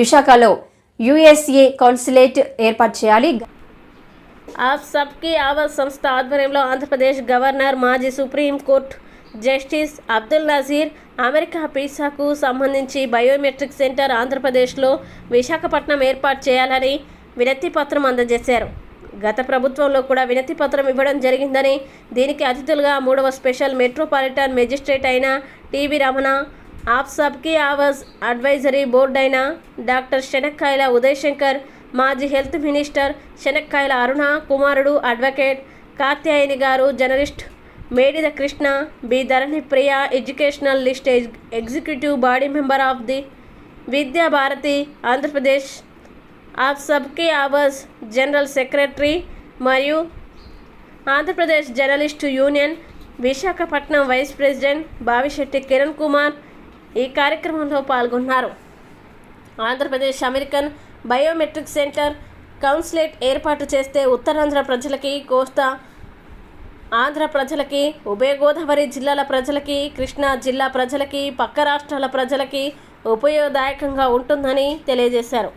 విశాఖలో USA consulate ఏర్పాటు చేయాలి. ఆప్ సబ్కి ఆవాజ్ సంస్థ ఆధ్వర్యంలో ఆంధ్రప్రదేశ్ గవర్నర్ మాజీ supreme court justice Abdul Nazeer America పీసాకు సంబంధించి బయోమెట్రిక్ సెంటర్ ఆంధ్రప్రదేశ్లో విశాఖపట్నం ఏర్పాటు చేయాలని వినతి పత్రం అందజేశారు. గత ప్రభుత్వంలో కూడా వినతి పత్రం ఇవ్వడం జరిగిందని దీనికి అతిథులుగా మూడవ స్పెషల్ మెట్రోపాలిటన్ మెజిస్ట్రేట్ అయిన TV Ramana of Sabki Awaz advisory board అయిన డాక్టర్ శనక్కాయల ఉదయ్ శంకర్ మాజీ హెల్త్ మినిస్టర్ శనక్కాయల అరుణ కుమారుడు advocate Katyayani garu journalist Medida Krishna B Dharani Priya educational list executive body member of the Vidya Bharathi Andhra Pradesh of Sabki Awaz general secretary మరియు Andhra Pradesh journalist union Visakhapatnam vice president Bavisetti Kiran Kumar ఈ కార్యక్రమంలో పాల్గొన్నారు. Andhra Pradesh American biometric centre consulate ఏర్పాటు చేస్తే ఉత్తరాంధ్ర ప్రజలకి కోస్తా ఆంధ్ర ప్రజలకి ఉభయ గోదావరి జిల్లాల ప్రజలకి కృష్ణా జిల్లా ప్రజలకి పక్క రాష్ట్రాల ప్రజలకి ఉపయోగదాయకంగా ఉంటుందని తెలియజేశారు.